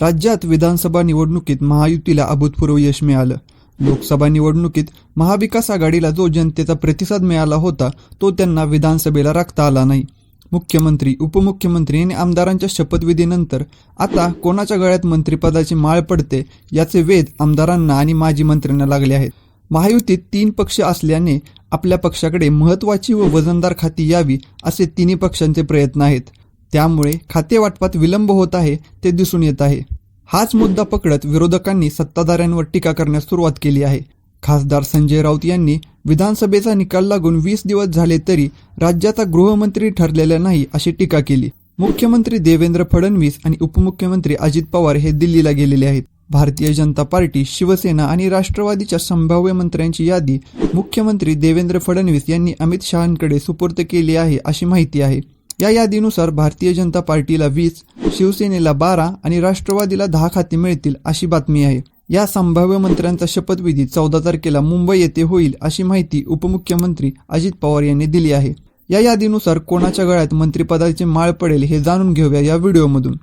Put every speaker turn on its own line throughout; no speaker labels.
राज्यात विधानसभा निवडणुकीत महायुतीला अभूतपूर्व यश मिळालं. लोकसभा निवडणुकीत महाविकास आघाडीला जो जनतेचा प्रतिसाद मिळाला होता तो त्यांना विधानसभेला राखता आला नाही. मुख्यमंत्री उपमुख्यमंत्री आणि आमदारांच्या शपथविधीनंतर आता कोणाच्या गळ्यात मंत्रिपदाची माळ पडते याचे वेध आमदारांना आणि माजी मंत्र्यांना लागले आहेत. महायुतीत तीन पक्ष असल्याने आपल्या पक्षाकडे महत्वाची व वजनदार खाती यावी असे तिन्ही पक्षांचे प्रयत्न आहेत. त्यामुळे खाते वाटपात विलंब होत आहे ते दिसून येत आहे. हाच मुद्दा पकडत विरोधकांनी सत्ताधाऱ्यांवर टीका करण्यास सुरुवात केली आहे. खासदार संजय राऊत यांनी विधानसभेचा निकाल लागून वीस दिवस झाले तरी राज्याचा गृहमंत्री ठरलेला नाही अशी टीका केली. मुख्यमंत्री देवेंद्र फडणवीस आणि उपमुख्यमंत्री अजित पवार हे दिल्लीला गेलेले आहेत. भारतीय जनता पार्टी शिवसेना आणि राष्ट्रवादीच्या संभाव्य मंत्र्यांची यादी मुख्यमंत्री देवेंद्र फडणवीस यांनी अमित शहांकडे सुपूर्द केली आहे अशी माहिती आहे. या यादीनुसार भारतीय जनता पार्टीला वीस शिवसेनेला बारा आणि राष्ट्रवादीला दहा खाती मिळतील अशी बातमी आहे. या संभाव्य मंत्र्यांचा शपथविधी चौदा तारखेला मुंबई येथे होईल अशी माहिती उपमुख्यमंत्री अजित पवार यांनी दिली आहे. या यादीनुसार कोणाच्या गळ्यात मंत्रिपदाचे माळ पडेल हे जाणून घेऊया या व्हिडिओमधून.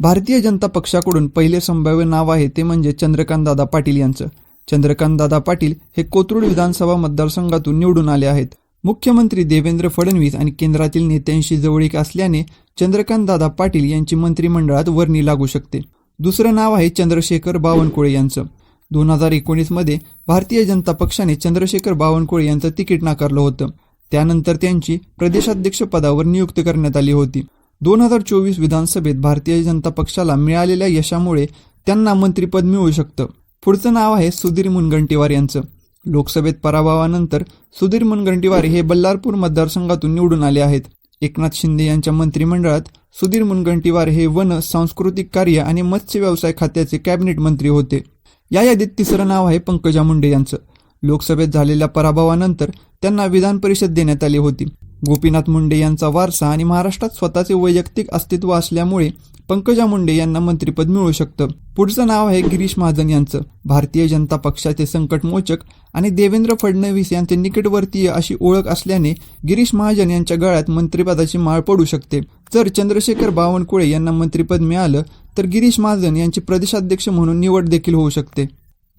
भारतीय जनता पक्षाकडून पहिले संभाव्य नाव आहे ते म्हणजे चंद्रकांत दादा पाटील यांचं. चंद्रकांत दादा पाटील हे कोथरूड विधानसभा मतदारसंघातून निवडून आले आहेत. मुख्यमंत्री देवेंद्र फडणवीस आणि केंद्रातील नेत्यांशी जवळीक असल्याने चंद्रकांत दादा पाटील यांची मंत्रिमंडळात वर्णी लागू शकते. दुसरं नाव आहे चंद्रशेखर बावनकुळे यांचं. दोन हजार एकोणीसमध्ये भारतीय जनता पक्षाने चंद्रशेखर बावनकुळे यांचं तिकीट नाकारलं होतं. त्यानंतर त्यांची प्रदेशाध्यक्ष पदावर करण्यात आली होती. दोन हजार चोवीस विधानसभेत भारतीय जनता पक्षाला मिळालेल्या यशामुळे त्यांना मंत्रिपद मिळू शकतं. पुढचं नाव आहे सुधीर मुनगंटीवार यांचं. लोकसभेत पराभवानंतर सुधीर मुनगंटीवार हे बल्लारपूर मतदारसंघातून निवडून आले आहेत. एकनाथ शिंदे यांच्या मंत्रिमंडळात सुधीर मुनगंटीवार हे वन सांस्कृतिक कार्य आणि मत्स्य व्यवसाय खात्याचे कॅबिनेट मंत्री होते. या यादीत तिसरं नाव आहे पंकजा मुंडे यांचं. लोकसभेत झालेल्या पराभवानंतर त्यांना विधान परिषद देण्यात आली होती. गोपीनाथ मुंडे यांचा वारसा आणि महाराष्ट्रात स्वतःचे वैयक्तिक अस्तित्व असल्यामुळे पंकजा मुंडे यांना मंत्रिपद मिळू शकतं. पुढचं नाव आहे गिरीश महाजन यांचं. भारतीय जनता पक्षाचे संकटमोचक आणि देवेंद्र फडणवीस यांचे निकटवर्तीय अशी ओळख असल्याने गिरीश महाजन यांच्या गळ्यात मंत्रिपदाची माळ पडू शकते. जर चंद्रशेखर बावनकुळे यांना मंत्रिपद मिळालं तर गिरीश महाजन यांची प्रदेशाध्यक्ष म्हणून निवड देखील होऊ शकते.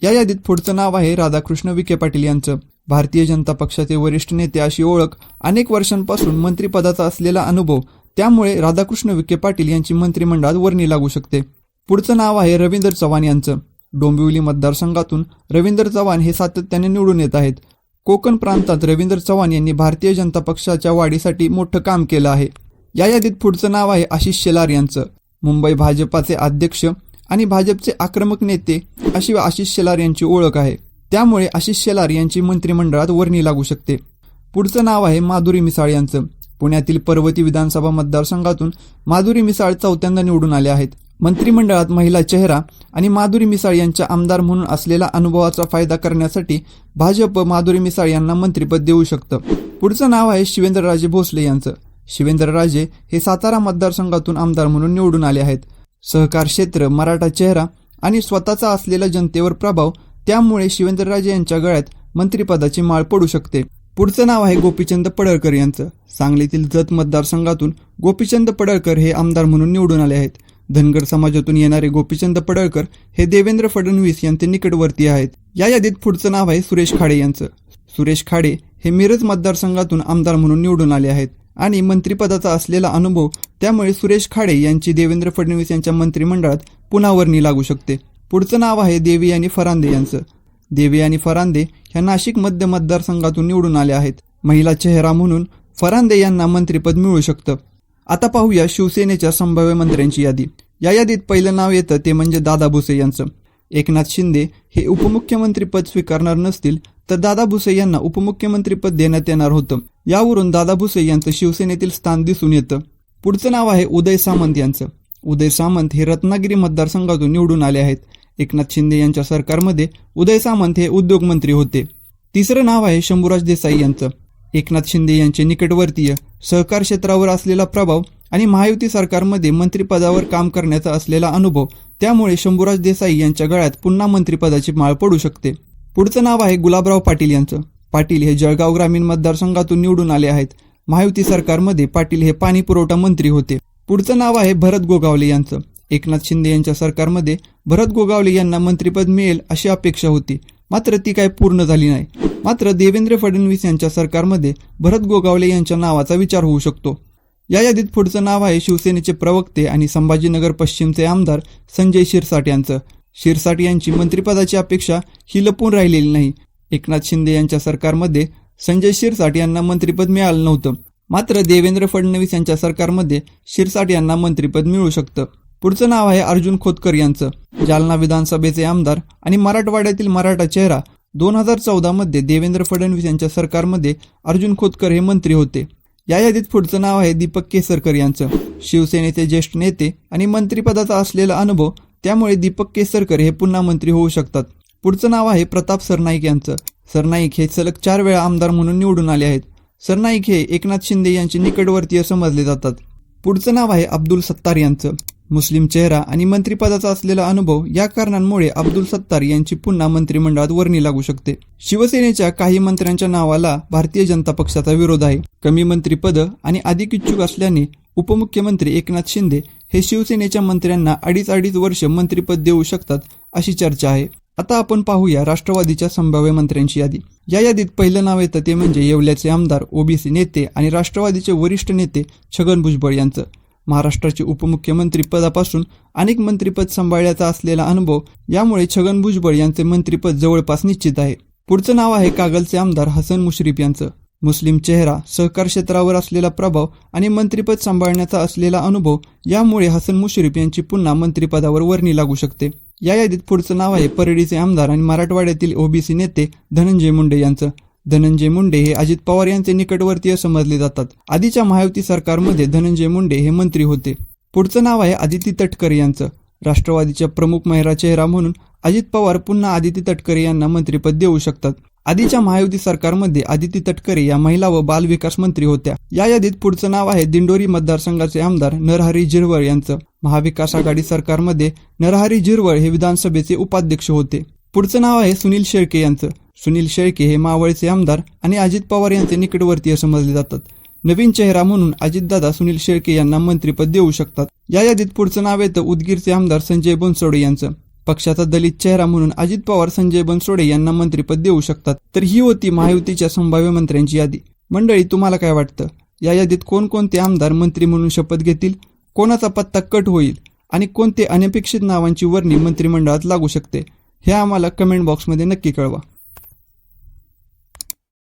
या यादीत पुढचं नाव आहे राधाकृष्ण विखे पाटील यांचं. भारतीय जनता पक्षाचे वरिष्ठ नेते अशी ओळख अनेक वर्षांपासून मंत्रिपदाचा असलेला अनुभव त्यामुळे राधाकृष्ण विखे पाटील यांची मंत्रिमंडळात वर्णी लागू शकते. पुढचं नाव आहे रवींद्र चव्हाण यांचं. डोंबिवली मतदारसंघातून रवींद्र चव्हाण हे सातत्याने निवडून येत आहेत. कोकण प्रांतात रवींद्र चव्हाण यांनी भारतीय जनता पक्षाच्या वाढीसाठी मोठं काम केलं आहे. या यादीत पुढचं नाव आहे आशिष शेलार यांचं. मुंबई भाजपाचे अध्यक्ष आणि भाजपचे आक्रमक नेते अशी आशिष शेलार यांची ओळख आहे. त्यामुळे आशिष शेलार यांची मंत्रिमंडळात वर्णी लागू शकते. पुढचं नाव आहे माधुरी मिसाळ यांचं. पुण्यातील पर्वती विधानसभा मतदारसंघातून माधुरी मिसाळ चौथ्यांदा निवडून आले आहेत. मंत्रिमंडळात महिला चेहरा आणि माधुरी मिसाळ यांच्या आमदार म्हणून असलेला अनुभवाचा फायदा करण्यासाठी भाजप माधुरी मिसाळ यांना मंत्रिपद देऊ शकतं. पुढचं नाव आहे शिवेंद्रराजे भोसले यांचं. शिवेंद्रराजे हे सातारा मतदारसंघातून आमदार म्हणून निवडून आले आहेत. सहकार क्षेत्र मराठा चेहरा आणि स्वतःचा असलेला जनतेवर प्रभाव त्यामुळे शिवेंद्रराजे यांच्या गळ्यात मंत्रिपदाची माळ पडू शकते. पुढचं नाव आहे गोपीचंद पडळकर यांचं. सांगलीतील जत मतदारसंघातून गोपीचंद पडळकर हे आमदार म्हणून निवडून आले आहेत. धनगर समाजातून येणारे गोपीचंद पडळकर हे देवेंद्र फडणवीस यांचे निकटवर्ती आहेत. या यादीत पुढचं नाव आहे सुरेश खाडे यांचं. सुरेश खाडे हे मिरज मतदारसंघातून आमदार म्हणून निवडून आले आहेत आणि मंत्रिपदाचा असलेला अनुभव त्यामुळे सुरेश खाडे यांची देवेंद्र फडणवीस यांच्या मंत्रिमंडळात पुन्हा वर्णी लागू शकते. पुढचं नाव आहे देवी आणि फरांदे यांचं. देवी आणि फरांदे ह्या नाशिक मध्य मतदारसंघातून निवडून आले आहेत. महिला चेहरा म्हणून फरांदे यांना मंत्रिपद मिळू शकतं. आता पाहूया शिवसेनेच्या संभाव्य मंत्र्यांची यादी. या यादीत पहिलं नाव येतं ते म्हणजे दादा भुसे यांचं. एकनाथ शिंदे हे उपमुख्यमंत्रीपद स्वीकारणार नसतील तर दादा भुसे यांना उपमुख्यमंत्रीपद देण्यात येणार होतं. यावरून दादा भुसे यांचं शिवसेनेतील स्थान दिसून येतं. पुढचं नाव आहे उदय सामंत यांचं. उदय सामंत हे रत्नागिरी मतदारसंघातून निवडून आले आहेत. एकनाथ शिंदे यांच्या सरकारमध्ये उदय सामंत हे उद्योगमंत्री होते. तिसरं नाव आहे शंभूराज देसाई यांचं. एकनाथ शिंदे यांचे निकटवर्तीय सहकार क्षेत्रावर असलेला प्रभाव आणि महायुती सरकारमध्ये मंत्रिपदावर काम करण्याचा असलेला अनुभव त्यामुळे शंभूराज देसाई यांच्या गळ्यात पुन्हा मंत्रिपदाची माळ पडू शकते. पुढचं नाव आहे गुलाबराव पाटील यांचं. पाटील हे जळगाव ग्रामीण मतदारसंघातून निवडून आले आहेत. महायुती सरकारमध्ये पाटील हे पाणी पुरवठा मंत्री होते. पुढचं नाव आहे भरत गोगावले यांचं. एकनाथ शिंदे यांच्या सरकारमध्ये भरत गोगावले यांना मंत्रिपद मिळेल अशी अपेक्षा होती. मात्र ती काय पूर्ण झाली नाही. मात्र देवेंद्र फडणवीस यांच्या सरकारमध्ये भरत गोगावले यांच्या नावाचा विचार होऊ शकतो. या यादीत पुढचं नाव आहे शिवसेनेचे प्रवक्ते आणि संभाजीनगर पश्चिमचे आमदार संजय शिरसाट यांचं. शिरसाट यांची मंत्रिपदाची अपेक्षा ही लपून राहिलेली नाही. एकनाथ शिंदे यांच्या सरकारमध्ये संजय शिरसाट यांना मंत्रिपद मिळालं नव्हतं. मात्र देवेंद्र फडणवीस यांच्या सरकारमध्ये शिरसाट यांना मंत्रिपद मिळू शकतं. पुढचं नाव आहे अर्जुन खोतकर यांचं. जालना विधानसभेचे आमदार आणि मराठवाड्यातील मराठा चेहरा दोन हजार चौदामध्ये देवेंद्र फडणवीस यांच्या सरकारमध्ये अर्जुन खोतकर हे मंत्री होते. या यादीत पुढचं नाव आहे दीपक केसरकर यांचं. शिवसेनेचे ज्येष्ठ नेते आणि मंत्रिपदाचा असलेला अनुभव त्यामुळे दीपक केसरकर हे पुन्हा मंत्री होऊ शकतात. पुढचं नाव आहे प्रताप सरनाईक यांचं. सरनाईक हे सलग चार वेळा आमदार म्हणून निवडून आले आहेत. सरनाईक हे एकनाथ शिंदे यांचे निकटवर्तीय समजले जातात. पुढचं नाव आहे अब्दुल सत्तार यांचं. मुस्लिम चेहरा आणि मंत्रिपदाचा असलेला अनुभव या कारणांमुळे अब्दुल सत्तार यांची पुन्हा मंत्रिमंडळात वर्णी लागू शकते. शिवसेनेच्या काही मंत्र्यांच्या नावाला भारतीय जनता पक्षाचा विरोध आहे. कमी मंत्रिपद आणि अधिक इच्छुक असल्याने उपमुख्यमंत्री एकनाथ शिंदे हे शिवसेनेच्या मंत्र्यांना अडीच अडीच वर्ष मंत्रिपद देऊ शकतात अशी चर्चा आहे. आता आपण पाहूया राष्ट्रवादीच्या संभाव्य मंत्र्यांची यादी. या यादीत पहिलं नाव येतं ते म्हणजे येवल्याचे आमदार ओबीसी नेते आणि राष्ट्रवादीचे वरिष्ठ नेते छगन भुजबळ यांचं. महाराष्ट्राचे उपमुख्यमंत्री पदापासून अनेक मंत्रिपद सांभाळण्याचा असलेला अनुभव यामुळे छगन भुजबळ यांचे मंत्रिपद जवळपास निश्चित आहे. पुढचं नाव आहे कागलचे आमदार हसन मुश्रीफ यांचं. मुस्लिम चेहरा सहकार क्षेत्रावर असलेला प्रभाव आणि मंत्रिपद सांभाळण्याचा असलेला अनुभव यामुळे हसन मुश्रीफ यांची पुन्हा मंत्रिपदावर वर्णी लागू शकते. या यादीत पुढचं नाव आहे परळीचे आमदार आणि मराठवाड्यातील ओबीसी नेते धनंजय मुंडे यांचं. धनंजय मुंडे हे अजित पवार यांचे निकटवर्तीय समजले जातात. आधीच्या महायुती सरकारमध्ये धनंजय मुंडे हे मंत्री होते. पुढचं नाव आहे आदिती तटकरे यांचं. राष्ट्रवादीच्या प्रमुख महिला चेहरा म्हणून अजित पवार पुन्हा आदिती तटकरे यांना मंत्रिपद देऊ शकतात. आधीच्या महायुती सरकारमध्ये आदिती तटकरे या महिला व बाल विकास मंत्री होत्या. या यादीत पुढचं नाव आहे दिंडोरी मतदारसंघाचे आमदार नरहरी झिरवळ यांचं. महाविकास आघाडी सरकारमध्ये नरहरी झिरवळ हे विधानसभेचे उपाध्यक्ष होते. पुढचं नाव आहे सुनील शेळके यांचं. सुनील शेळके हे मावळचे आमदार आणि अजित पवार यांचे निकटवर्तीय समजले जातात. नवीन चेहरा म्हणून अजितदादा सुनील शेळके यांना मंत्रीपद देऊ शकतात. या यादीत पुढचं नाव येतं उदगीरचे आमदार संजय बनसोडे यांचं. पक्षाचा दलित चेहरा म्हणून अजित पवार संजय बनसोडे यांना मंत्रीपद देऊ शकतात. तर ही होती महायुतीच्या संभाव्य मंत्र्यांची यादी. मंडळी तुम्हाला काय वाटतं? या यादीत कोणकोणते आमदार मंत्री म्हणून शपथ घेतील? कोणाचा पत्ता कट होईल आणि कोणते अनपेक्षित नावांची वर्णी मंत्रिमंडळात लागू शकते हे आम्हाला कमेंट बॉक्समध्ये नक्की कळवा.